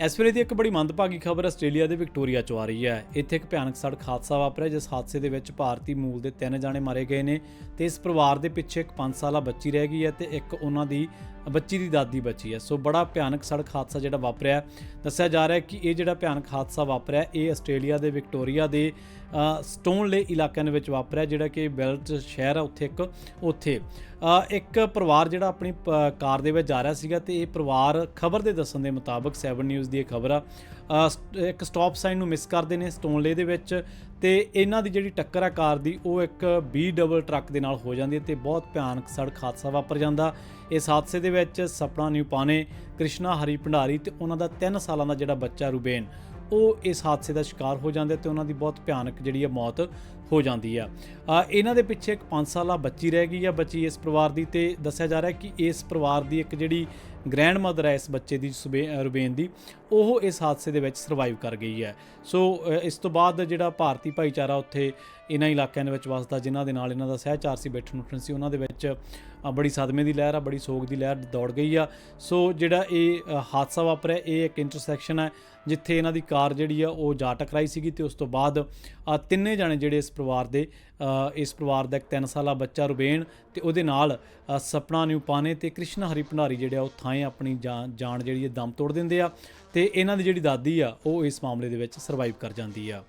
ਇਸ ਵੇਲੇ ਦੀ ਇੱਕ ਬੜੀ ਮੰਦਭਾਗੀ ਖਬਰ ਆਸਟ੍ਰੇਲੀਆ ਦੇ ਵਿਕਟੋਰੀਆ ਚੋਂ ਆ ਰਹੀ ਹੈ। ਇੱਥੇ ਇੱਕ ਭਿਆਨਕ ਸੜਕ ਹਾਦਸਾ ਵਾਪਰਿਆ, ਜਿਸ ਹਾਦਸੇ ਦੇ ਵਿੱਚ ਭਾਰਤੀ ਮੂਲ ਦੇ ਤਿੰਨ ਜਾਣੇ ਮਾਰੇ ਗਏ ਨੇ ਤੇ ਇਸ ਪਰਿਵਾਰ ਦੇ ਪਿੱਛੇ ਇੱਕ 5 ਸਾਲਾ ਬੱਚੀ ਰਹਿ ਗਈ ਹੈ ਤੇ ਇੱਕ ਉਹਨਾਂ ਦੀ ਬੱਚੀ ਦੀ ਦਾਦੀ ਬਚੀ ਹੈ। ਸੋ ਬੜਾ ਭਿਆਨਕ ਸੜਕ ਹਾਦਸਾ ਜਿਹੜਾ ਵਾਪਰਿਆ ਦੱਸਿਆ ਜਾ ਰਿਹਾ ਹੈ ਕਿ ਇਹ ਜਿਹੜਾ ਭਿਆਨਕ ਹਾਦਸਾ ਵਾਪਰਿਆ ਇਹ ਆਸਟ੍ਰੇਲੀਆ ਦੇ ਵਿਕਟੋਰੀਆ ਦੇ ਅ, ਸਟੋਨਲੇ ਇਲਾਕਿਆਂ ਦੇ ਵਿੱਚ ਵਾਪਰਿਆ ਜਿਹੜਾ ਕਿ ਬੈਲਟ ਸ਼ਹਿਰ ਹੈ ਉੱਥੇ ਇੱਕ ਉੱਥੇ। ਇੱਕ ਪਰਿਵਾਰ ਜਿਹੜਾ ਆਪਣੀ ਪ- ਕਾਰ ਦੇ ਵਿੱਚ ਜਾ ਰਿਹਾ ਸੀਗਾ ਤੇ ਇਹ ਪਰਿਵਾਰ ਖਬਰ ਦੇ ਦੱਸਣ ਦੇ ਮੁਤਾਬਕ 7 ਨਿਊਜ਼ ਦੀ ਇਹ ਖਬਰ ਆ। ਸਟ- ਇੱਕ ਸਟਾਪ ਸਾਈਨ ਨੂੰ ਮਿਸ ਕਰਦੇ ਨੇ ਸਟੋਨਲੇ ਦੇ ਵਿੱਚ ਤੇ ਇਹਨਾਂ ਦੀ ਜਿਹੜੀ ਟੱਕਰ ਆ ਕਾਰ ਦੀ ਉਹ ਇੱਕ ਬੀ ਡਬਲ ਟਰੱਕ ਦੇ ਨਾਲ ਹੋ ਜਾਂਦੀ ਹੈ ਤੇ ਬਹੁਤ ਭਿਆਨਕ ਸੜਕ ਹਾਦਸਾ ਵਾਪਰ ਜਾਂਦਾ। ਇਸ ਹਾਦਸੇ ਦੇ ਵਿੱਚ ਸਪਨਾ ਨਿਊਪਾਨੇ ਕ੍ਰਿਸ਼ਨਾ ਹਰੀ ਭੰਡਾਰੀ ਤੇ ਉਹਨਾਂ ਦਾ 3 ਸਾਲਾਂ ਦਾ ਜਿਹੜਾ ਬੱਚਾ ਰੂਬੇਨ, ਉਹ ਇਸ ਹਾਦਸੇ ਦਾ ਸ਼ਿਕਾਰ ਹੋ ਜਾਂਦੇ ਤੇ ਉਹਨਾਂ ਦੀ ਬਹੁਤ ਭਿਆਨਕ ਜਿਹੜੀ ਹੈ ਮੌਤ ਹੋ ਜਾਂਦੀ ਆ ਇਹਨਾਂ ਦੇ ਪਿੱਛੇ ਇੱਕ 5 ਸਾਲਾ ਬੱਚੀ ਰਹਿ ਗਈ ਆ ਬੱਚੀ ਇਸ ਪਰਿਵਾਰ ਦੀ ਤੇ ਦੱਸਿਆ ਜਾ ਰਿਹਾ ਕਿ ਇਸ ਪਰਿਵਾਰ ਦੀ ਇੱਕ ਜਿਹੜੀ ਗ੍ਰੈਂਡ ਮਦਰ ਹੈ ਇਸ ਬੱਚੇ ਦੀ ਸੁਬੇ- ਅ, ਰੁਬੇਨ ਦੀ ਉਹ ਇਸ ਹਾਦਸੇ ਦੇ ਵਿੱਚ ਸਰਵਾਈਵ ਕਰ ਗਈ ਹੈ। ਸੋ ਇਸ ਤੋਂ ਬਾਅਦ ਜਿਹੜਾ ਭਾਰਤੀ ਭਾਈਚਾਰਾ ਉੱਥੇ ਇਹਨਾਂ ਇਲਾਕਿਆਂ ਦੇ ਵਿੱਚ ਵਸਦਾ ਜਿਨ੍ਹਾਂ ਦੇ ਨਾਲ ਇਹਨਾਂ ਦਾ ਸਹਿਚਾਰ ਸੀ ਬੈਠਣ ਉੱਠਣ ਸੀ ਉਹਨਾਂ ਦੇ ਵਿੱਚ ਬੜੀ ਸਦਮੇ ਦੀ ਲਹਿਰ ਆ ਬੜੀ ਸੋਗ ਦੀ ਲਹਿਰ ਦੌੜ ਗਈ ਆ। ਸੋ ਜਿਹੜਾ ਇਹ ਹਾਦਸਾ ਵਾਪਰਿਆ ਇਹ ਇੱਕ ਇੰਟਰਸੈਕਸ਼ਨ ਹੈ ਜਿੱਥੇ ਇਹਨਾਂ ਦੀ ਕਾਰ ਜਿਹੜੀ ਆ ਉਹ ਜਾ ਟਕਰਾਈ ਸੀਗੀ ਤੇ ਉਸ ਤੋਂ ਬਾਅਦ ਤਿੰਨੇ ਜਣੇ ਜਿਹੜੇ ਇਸ ਪਰਿਵਾਰ ਦੇ ਇਸ ਪਰਿਵਾਰ ਦਾ ਇੱਕ 3 ਸਾਲਾ ਬੱਚਾ ਰੁਬੇਨ ਤੇ ਉਹਦੇ ਨਾਲ ਅ, ਸਪਨਾ ਨਿਊਪਾਨੇ ਤੇ ਕ੍ਰਿਸ਼ਨ ਹਰੀ ਭੰਡਾਰੀ ਜਿਹੜੇ ਆ ਉਹ ਥਾਂ ਆਪਣੀ ਜਾਨ ਜਾਨ ਜਿਹੜੀ ਹੈ ਦਮ ਤੋੜ ਦਿੰਦੇ ਆ ਤੇ ਇਹਨਾਂ ਦੀ ਜਿਹੜੀ ਦਾਦੀ ਆ, ਉਹ ਇਸ ਮਾਮਲੇ ਦੇ ਵਿੱਚ ਸਰਵਾਈਵ ਕਰ ਜਾਂਦੀ ਆ।